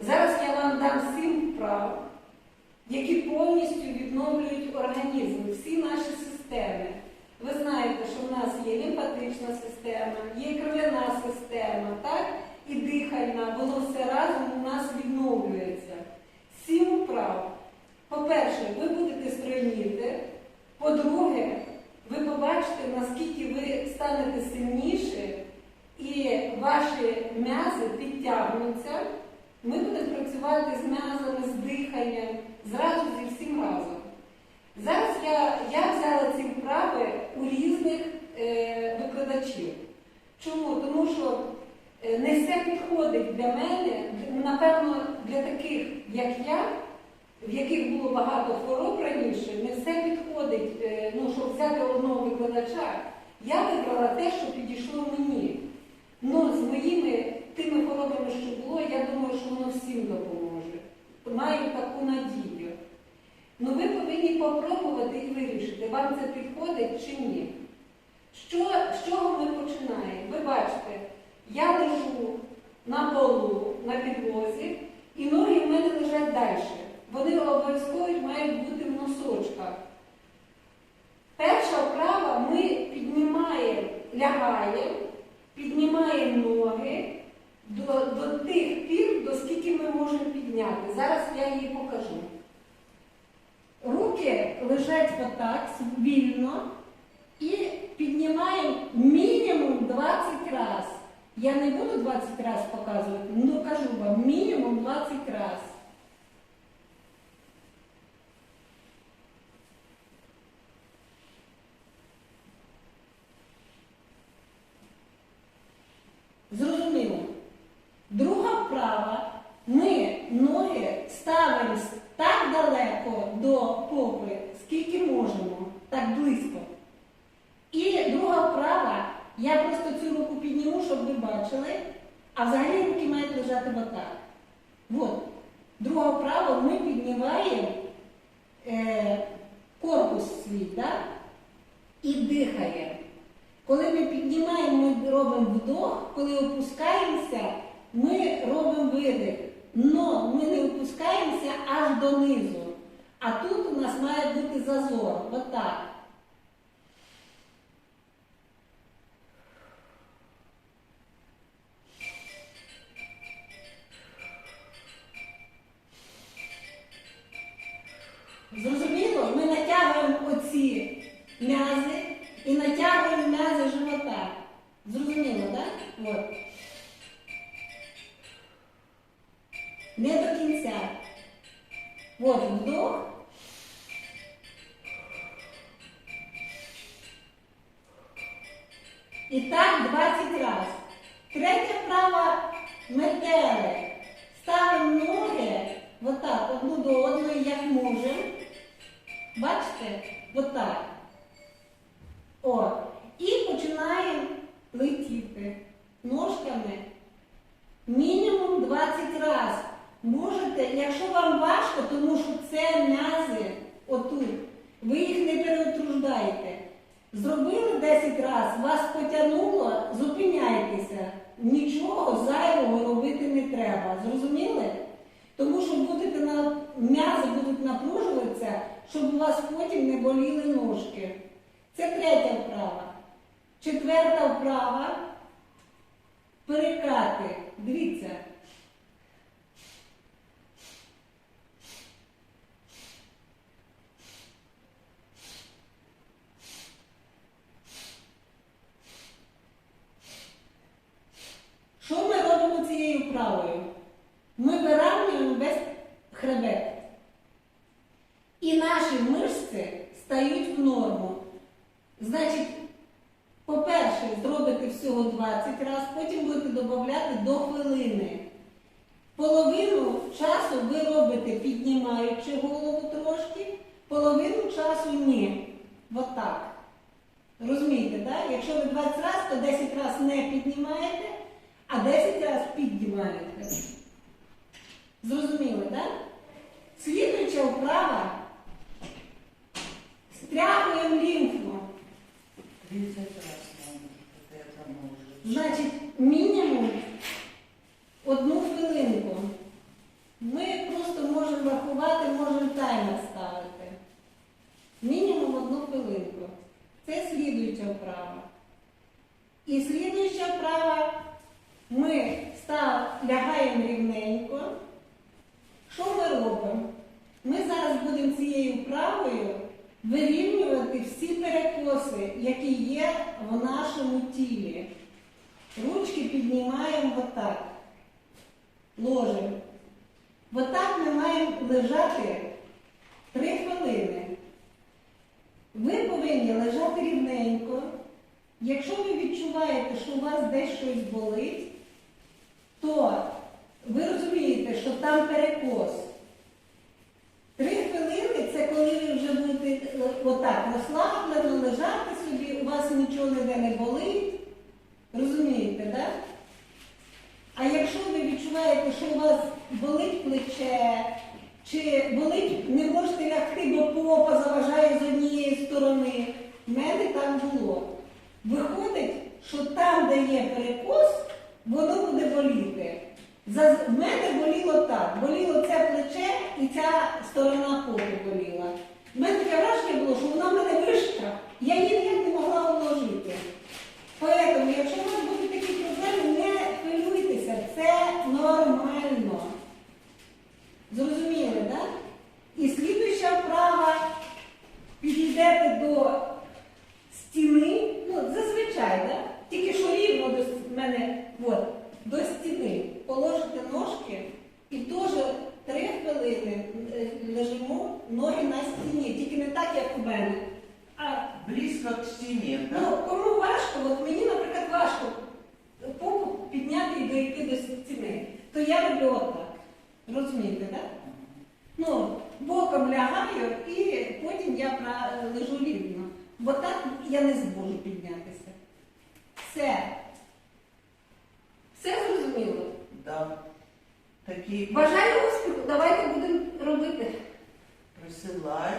Зараз я вам дам сім вправ, які повністю відновлюють організм, всі наші системи. Ви знаєте, що в нас є лімфатична система, є кров'яна система, так? І дихальна, воно все разом у нас відновлюється. Сім вправ. По-перше, ви будете стройніти. По-друге, ви побачите, наскільки ви станете сильніше і ваші м'язи підтягнуться. Ми будемо працювати з м'язами, з диханням, зразу зі всім разом. Зараз я, я взяла ці вправи у різних е, викладачів. Чому? Тому що е, не все підходить для мене, напевно, для таких, як я, в яких було багато хвороб раніше, не все підходить, е, ну, щоб взяти одного викладача. Я вибрала те, що підійшло мені. Ну, з моїми тими хворобами, що було, я думаю, що воно всім допоможе. Маю таку надію. Ну ви повинні попробувати і вирішити, вам це підходить чи ні. Що, з чого ми починаємо? Ви бачите, я лежу на полу, на підлозі, і ноги в мене лежать далі. Вони обов'язково мають бути в носочках. Перша вправа ми піднімаємо, лягаємо, піднімаємо ноги до, до тих пір, до скільки ми можемо підняти. Зараз я її покажу. Руки лежать отак, вільно, і піднімаємо мінімум 20 разів. Я не буду 20 разів показувати, але кажу вам, мінімум 20 разів. Зрозуміло. Друга вправа. Ми ноги ставимо так далеко до попи, скільки можемо, так близько. І друга вправа, я просто цю руку підніму, щоб ви бачили, а взагалі руки мають лежати отак. От. Друга вправа ми піднімаємо е, корпус свій, так? І дихаємо. Коли ми піднімаємо, ми робимо вдох, коли опускаємося, ми робимо видих. Но ми не опускаємося аж донизу. А тут у нас має бути зазор. Отак. Зрозуміло? Ми натягуємо оці м'язи і натягуємо м'язи живота. Зрозуміло, так? От. Не до кінця. От вдох. І так 20 разів. Третя вправа метели. Ставимо ноги отак, одну до одної, як можемо. Бачите? Отак. О. І починаємо летіти ножками мінімум 20 разів. Можете, якщо вам важко, тому що це м'язи отут, ви їх не переутруждайте. Зробили 10 разів, вас потягнуло, зупиняйтеся. Нічого зайвого робити не треба. Зрозуміли? Тому що будете на м'язи будуть напружуватися, щоб у вас потім не боліли ножки. Це третя вправа. Четверта вправа. Перекати. Дивіться. Що ми вправою? Ми виравнюємо весь хребет. І наші мишці стають в норму. Значить, по-перше, зробите всього 20 разів, потім будете додати до хвилини. Половину часу ви робите, піднімаючи голову трошки, половину часу ні. Отак. Розумієте, так? Якщо ви 20 разів, то 10 разів не піднімаєте, а 10 раз піднімаєте. Зрозуміли, так? Слідуюча вправа стряхуємо лімфу. Значить, мінімум одну хвилинку. Ми просто можемо рахувати, можемо таймер ставити. Мінімум одну хвилинку. Це слідуюча вправа. І слідуюча вправа ми лягаємо рівненько. Що ми робимо? Ми зараз будемо цією вправою вирівнювати всі перекоси, які є в нашому тілі. Ручки піднімаємо отак. Ложимо. Отак ми маємо лежати 3 хвилини. Ви повинні лежати рівненько. Якщо ви відчуваєте, що у вас десь щось болить, то ви там перекос. Три хвилини це коли ви вже будете отак розслаблено лежати собі, у вас нічого ніде не болить. Розумієте? Да? А якщо ви відчуваєте, що у вас болить плече, чи болить, не можете лягти, бо попа заважає з однієї сторони, в мене там було. Виходить, що там, де є перекос, воно буде боліти. В мене боліло так, боліло це плече і ця сторона попи боліла. У мене таке враження було, що вона в мене вища, я її ніяк не могла уложити. Поэтому, якщо у вас будуть такі проблеми, не хвилюйтеся, це нормально. Зрозуміли, так? І слідуюча вправа, підійдете до стіни, ну, зазвичай, да? тільки що рівно до с- мене, от, до стіни. Положите ножки і теж три хвилини е, лежимо ноги на стіні, тільки не так, як у мене. А Близко к стене, Ну, кому важко, от мені, наприклад, важко попу підняти і дойти до стіни, то я роблю отак. Розумієте, так? Ну, боком лягаю і потім я лежу рівно. Бо так я не зможу піднятися. Все. Все зрозуміло. Да. Такі Бажаю успіху, давайте будемо робити. присилають.